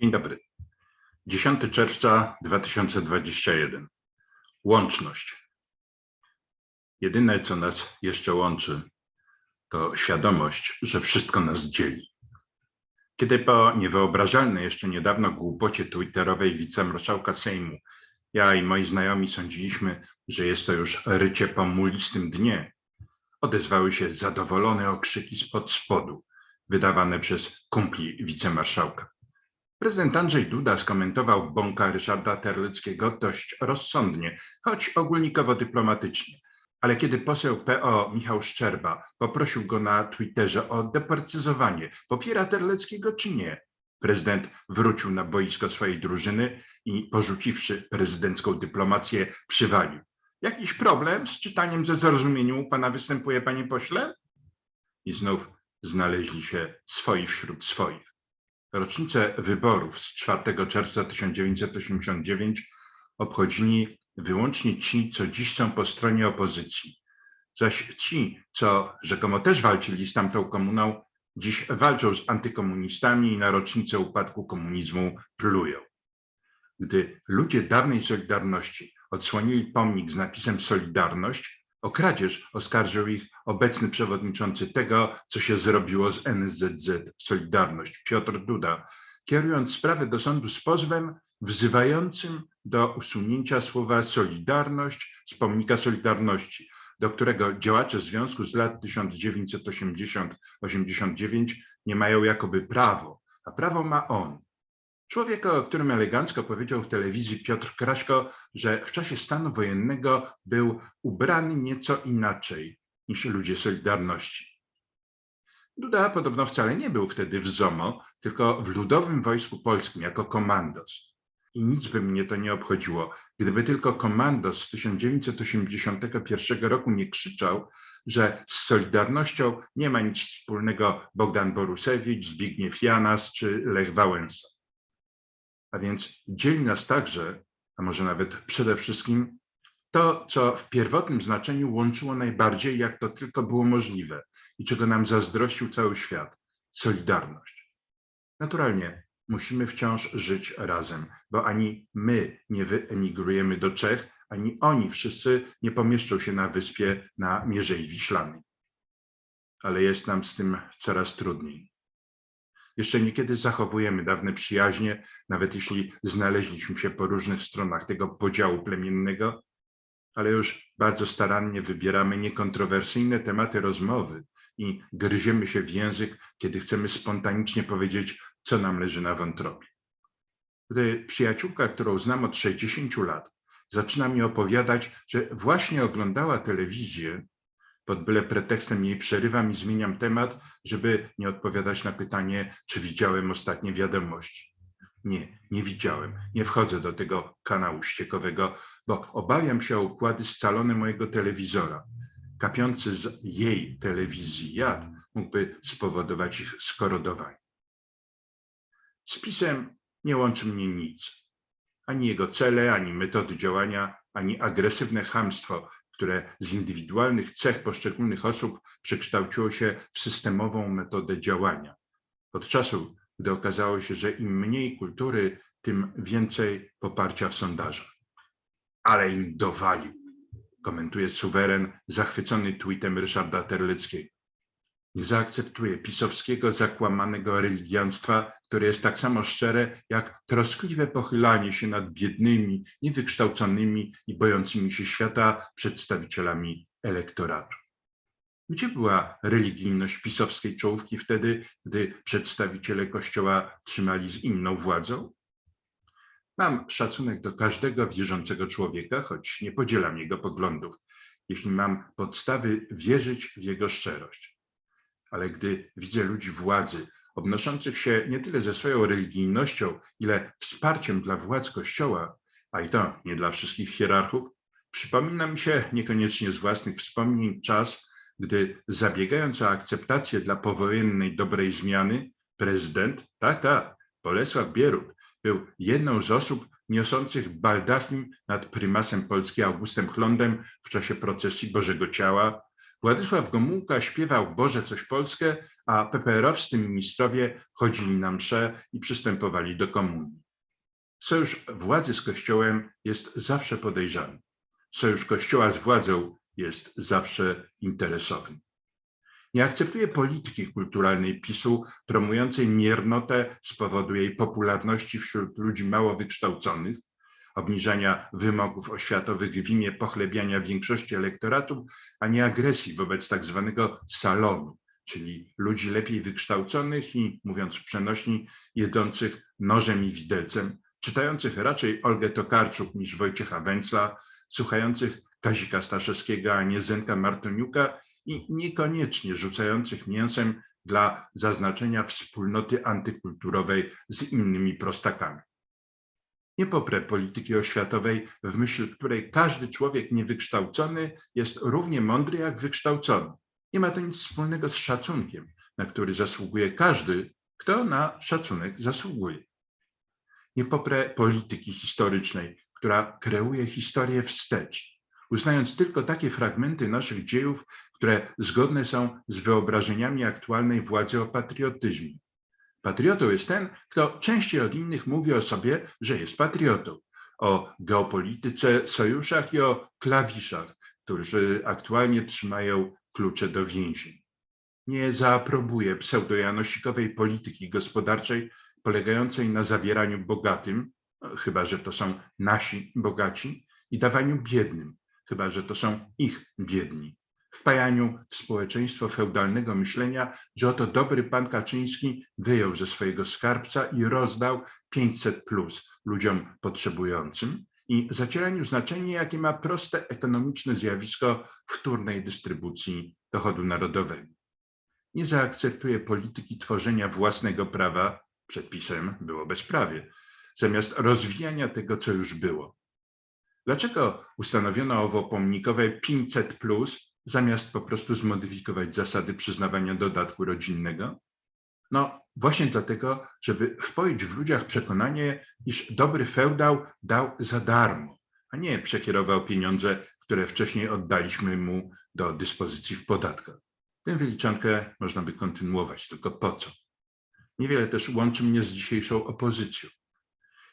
Dzień dobry. 10 czerwca 2021. Łączność. Jedyne, co nas jeszcze łączy, to świadomość, że wszystko nas dzieli. Kiedy po niewyobrażalnej jeszcze niedawno głupocie twitterowej wicemarszałka Sejmu ja i moi znajomi sądziliśmy, że jest to już rycie po mulistym dnie, odezwały się zadowolone okrzyki spod spodu, wydawane przez kumpli wicemarszałka. Prezydent Andrzej Duda skomentował bąka Ryszarda Terleckiego dość rozsądnie, choć ogólnikowo dyplomatycznie. Ale kiedy poseł PO Michał Szczerba poprosił go na Twitterze o doprecyzowanie, popiera Terleckiego czy nie, prezydent wrócił na boisko swojej drużyny i porzuciwszy prezydencką dyplomację, przywalił. Jakiś problem z czytaniem ze zrozumieniem u pana występuje, panie pośle? I znów znaleźli się swoi wśród swoich. Rocznicę wyborów z 4 czerwca 1989 obchodzili wyłącznie ci, co dziś są po stronie opozycji. Zaś ci, co rzekomo też walczyli z tamtą komuną, dziś walczą z antykomunistami i na rocznicę upadku komunizmu plują. Gdy ludzie dawnej Solidarności odsłonili pomnik z napisem Solidarność, o kradzież oskarżył ich obecny przewodniczący tego, co się zrobiło z NZZ Solidarność, Piotr Duda, kierując sprawę do sądu z pozwem wzywającym do usunięcia słowa Solidarność z pomnika Solidarności, do którego działacze związku z lat 1980-89 nie mają jakoby prawo, a prawo ma on. Człowiek, o którym elegancko powiedział w telewizji Piotr Kraśko, że w czasie stanu wojennego był ubrany nieco inaczej niż ludzie Solidarności. Duda podobno wcale nie był wtedy w ZOMO, tylko w Ludowym Wojsku Polskim jako komandos. I nic by mnie to nie obchodziło, gdyby tylko komandos z 1981 roku nie krzyczał, że z Solidarnością nie ma nic wspólnego Bogdan Borusewicz, Zbigniew Janas czy Lech Wałęsa. A więc dzieli nas także, a może nawet przede wszystkim, to, co w pierwotnym znaczeniu łączyło najbardziej, jak to tylko było możliwe i czego nam zazdrościł cały świat solidarność. Naturalnie musimy wciąż żyć razem, bo ani my nie wyemigrujemy do Czech, ani oni wszyscy nie pomieszczą się na wyspie na Mierzei Wiślanej. Ale jest nam z tym coraz trudniej. Jeszcze niekiedy zachowujemy dawne przyjaźnie, nawet jeśli znaleźliśmy się po różnych stronach tego podziału plemiennego, ale już bardzo starannie wybieramy niekontrowersyjne tematy rozmowy i gryziemy się w język, kiedy chcemy spontanicznie powiedzieć, co nam leży na wątrobie. Gdy przyjaciółka, którą znam od 60 lat, zaczyna mi opowiadać, że właśnie oglądała telewizję, pod byle pretekstem jej przerywam i zmieniam temat, żeby nie odpowiadać na pytanie, czy widziałem ostatnie wiadomości. Nie, nie widziałem. Nie wchodzę do tego kanału ściekowego, bo obawiam się o układy scalone mojego telewizora. Kapiący z jej telewizji jad mógłby spowodować ich skorodowanie. Z pisem nie łączy mnie nic. Ani jego cele, ani metody działania, ani agresywne chamstwo, które z indywidualnych cech poszczególnych osób przekształciło się w systemową metodę działania. Od czasu, gdy okazało się, że im mniej kultury, tym więcej poparcia w sondażach. Ale im dowalił, komentuje suweren zachwycony tweetem Ryszarda Terleckiego. Nie zaakceptuje pisowskiego zakłamanego religianstwa, które jest tak samo szczere jak troskliwe pochylanie się nad biednymi, niewykształconymi i bojącymi się świata przedstawicielami elektoratu. Gdzie była religijność pisowskiej czołówki wtedy, gdy przedstawiciele Kościoła trzymali z inną władzą? Mam szacunek do każdego wierzącego człowieka, choć nie podzielam jego poglądów, jeśli mam podstawy wierzyć w jego szczerość. Ale gdy widzę ludzi władzy, obnoszących się nie tyle ze swoją religijnością, ile wsparciem dla władz Kościoła, a i to nie dla wszystkich hierarchów, przypomina mi się niekoniecznie z własnych wspomnień czas, gdy zabiegając o akceptację dla powojennej dobrej zmiany, prezydent, tak, tak, Bolesław Bierut, był jedną z osób niosących baldachim nad prymasem Polski Augustem Chlondem w czasie procesji Bożego Ciała, Władysław Gomułka śpiewał Boże coś Polskę, a PPR-owscy ministrowie chodzili na msze i przystępowali do komunii. Sojusz władzy z Kościołem jest zawsze podejrzany. Sojusz Kościoła z władzą jest zawsze interesowny. Nie akceptuję polityki kulturalnej PiSu promującej miernotę z powodu jej popularności wśród ludzi mało wykształconych, obniżania wymogów oświatowych w imię pochlebiania większości elektoratu, a nie agresji wobec tak zwanego salonu, czyli ludzi lepiej wykształconych i, mówiąc przenośni, jedzących nożem i widelcem, czytających raczej Olgę Tokarczuk niż Wojciecha Węcla, słuchających Kazika Staszewskiego, a nie Zenka Martoniuka i niekoniecznie rzucających mięsem dla zaznaczenia wspólnoty antykulturowej z innymi prostakami. Nie poprę polityki oświatowej, w myśl której każdy człowiek niewykształcony jest równie mądry jak wykształcony. Nie ma to nic wspólnego z szacunkiem, na który zasługuje każdy, kto na szacunek zasługuje. Nie poprę polityki historycznej, która kreuje historię wstecz, uznając tylko takie fragmenty naszych dziejów, które zgodne są z wyobrażeniami aktualnej władzy o patriotyzmie. Patriotą jest ten, kto częściej od innych mówi o sobie, że jest patriotą. O geopolityce, sojuszach i o klawiszach, którzy aktualnie trzymają klucze do więzień. Nie zaaprobuję pseudojanosikowej polityki gospodarczej polegającej na zabieraniu bogatym, chyba że to są nasi bogaci, i dawaniu biednym, chyba że to są ich biedni. Wpajaniu w społeczeństwo feudalnego myślenia, że oto dobry pan Kaczyński wyjął ze swojego skarbca i rozdał 500 plus ludziom potrzebującym i zacieraniu znaczenia, jakie ma proste ekonomiczne zjawisko wtórnej dystrybucji dochodu narodowego. Nie zaakceptuję polityki tworzenia własnego prawa, przepisem było bezprawie, zamiast rozwijania tego, co już było. Dlaczego ustanowiono owo pomnikowe 500 plus, zamiast po prostu zmodyfikować zasady przyznawania dodatku rodzinnego? No właśnie dlatego, żeby wpoić w ludziach przekonanie, iż dobry feudał dał za darmo, a nie przekierował pieniądze, które wcześniej oddaliśmy mu do dyspozycji w podatkach. Tę wyliczankę można by kontynuować, tylko po co? Niewiele też łączy mnie z dzisiejszą opozycją.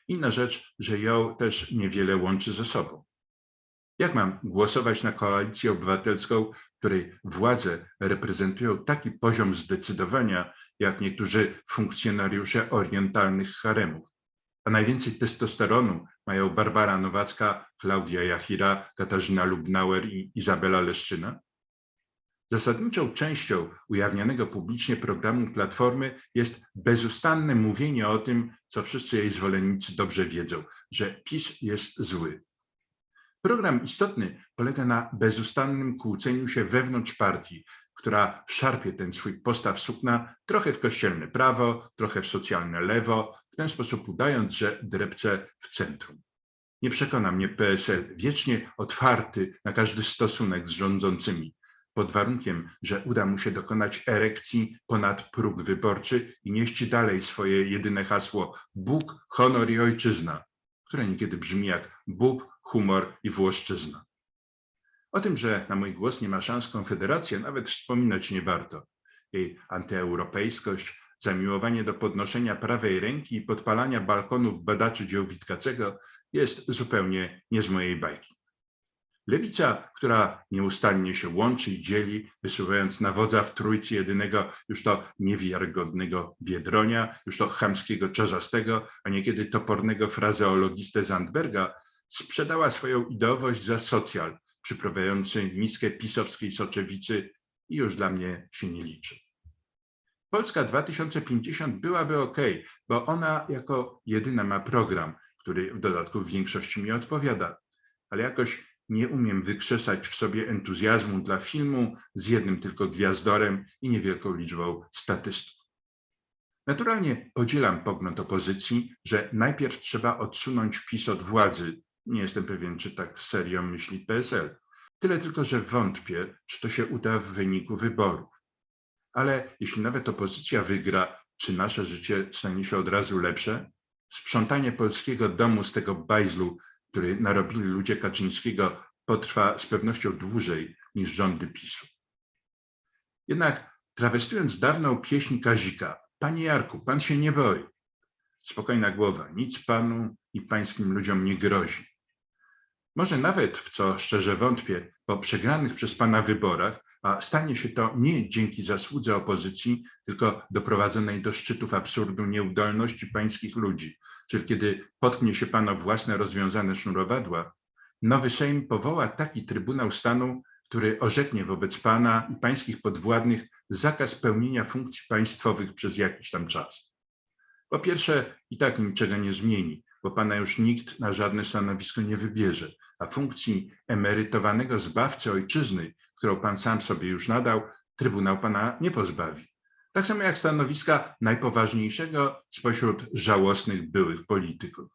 Inna rzecz, że ją też niewiele łączy ze sobą. Jak mam głosować na koalicję obywatelską, której władze reprezentują taki poziom zdecydowania, jak niektórzy funkcjonariusze orientalnych haremów? A najwięcej testosteronu mają Barbara Nowacka, Klaudia Jachira, Katarzyna Lubnauer i Izabela Leszczyna? Zasadniczą częścią ujawnianego publicznie programu Platformy jest bezustanne mówienie o tym, co wszyscy jej zwolennicy dobrze wiedzą, że PiS jest zły. Program istotny polega na bezustannym kłóceniu się wewnątrz partii, która szarpie ten swój postaw sukna trochę w kościelne prawo, trochę w socjalne lewo, w ten sposób udając, że drepce w centrum. Nie przekona mnie PSL, wiecznie otwarty na każdy stosunek z rządzącymi, pod warunkiem, że uda mu się dokonać erekcji ponad próg wyborczy i nieść dalej swoje jedyne hasło Bóg, honor i ojczyzna, które niekiedy brzmi jak Bóg, humor i Włoszczyzna. O tym, że na mój głos nie ma szans Konfederacja, nawet wspominać nie warto. Jej antyeuropejskość, zamiłowanie do podnoszenia prawej ręki i podpalania balkonów badaczy dzieł Witkacego jest zupełnie nie z mojej bajki. Lewica, która nieustannie się łączy i dzieli, wysuwając na wodza w trójcy jedynego już to niewiarygodnego Biedronia, już to chamskiego Czarzastego, a niekiedy topornego frazeologistę Zandberga, sprzedała swoją ideowość za socjal, przyprawiający miskę pisowskiej soczewicy i już dla mnie się nie liczy. Polska 2050 byłaby ok, bo ona jako jedyna ma program, który w dodatku w większości mi odpowiada, ale jakoś nie umiem wykrzesać w sobie entuzjazmu dla filmu z jednym tylko gwiazdorem i niewielką liczbą statystów. Naturalnie podzielam pogląd opozycji, że najpierw trzeba odsunąć PiS od władzy. Nie jestem pewien, czy tak serio myśli PSL. Tyle tylko, że wątpię, czy to się uda w wyniku wyborów. Ale jeśli nawet opozycja wygra, czy nasze życie stanie się od razu lepsze? Sprzątanie polskiego domu z tego bajzlu który narobili ludzie Kaczyńskiego, potrwa z pewnością dłużej niż rządy PiSu. Jednak trawestując dawną pieśń Kazika, Panie Jarku, pan się nie boi. Spokojna głowa, nic panu i pańskim ludziom nie grozi. Może nawet, w co szczerze wątpię, po przegranych przez pana wyborach, a stanie się to nie dzięki zasłudze opozycji, tylko doprowadzonej do szczytów absurdu nieudolności pańskich ludzi, czyli kiedy potknie się pana własne rozwiązane sznurowadła, nowy Sejm powoła taki Trybunał Stanu, który orzeknie wobec pana i pańskich podwładnych zakaz pełnienia funkcji państwowych przez jakiś tam czas. Po pierwsze, i tak niczego nie zmieni, bo pana już nikt na żadne stanowisko nie wybierze, a funkcji emerytowanego zbawcy ojczyzny, którą pan sam sobie już nadał, Trybunał pana nie pozbawi. Tak samo jak stanowiska najpoważniejszego spośród żałosnych byłych polityków.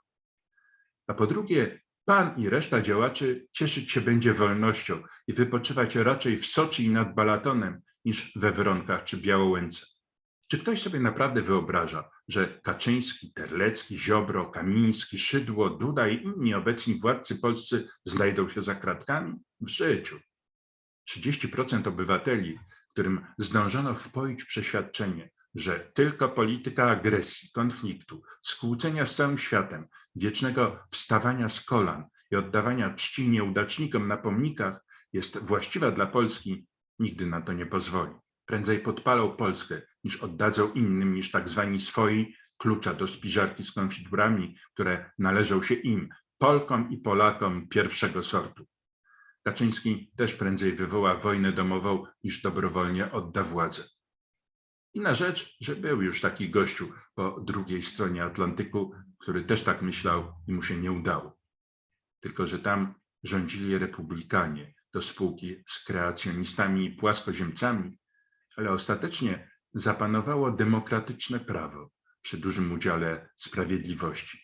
A po drugie, pan i reszta działaczy cieszyć się będzie wolnością i wypoczywać raczej w Soczi i nad Balatonem niż we Wronkach czy Białołęce. Czy ktoś sobie naprawdę wyobraża, że Kaczyński, Terlecki, Ziobro, Kamiński, Szydło, Duda i inni obecni władcy polscy znajdą się za kratkami? W życiu. 30% obywateli, którym zdążono wpoić przeświadczenie, że tylko polityka agresji, konfliktu, skłócenia z całym światem, wiecznego wstawania z kolan i oddawania czci nieudacznikom na pomnikach jest właściwa dla Polski, nigdy na to nie pozwoli. Prędzej podpalą Polskę, niż oddadzą innym niż tak zwani swoi klucza do spiżarki z konfiturami, które należą się im, Polkom i Polakom pierwszego sortu. Kaczyński też prędzej wywoła wojnę domową, niż dobrowolnie odda władzę. Inna rzecz, że był już taki gościu po drugiej stronie Atlantyku, który też tak myślał i mu się nie udało. Tylko, że tam rządzili republikanie do spółki z kreacjonistami i płaskoziemcami, ale ostatecznie zapanowało demokratyczne prawo przy dużym udziale sprawiedliwości.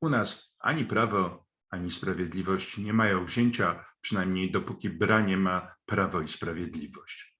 U nas ani prawo, ani sprawiedliwość nie mają wzięcia, przynajmniej dopóki branie ma prawo i sprawiedliwość.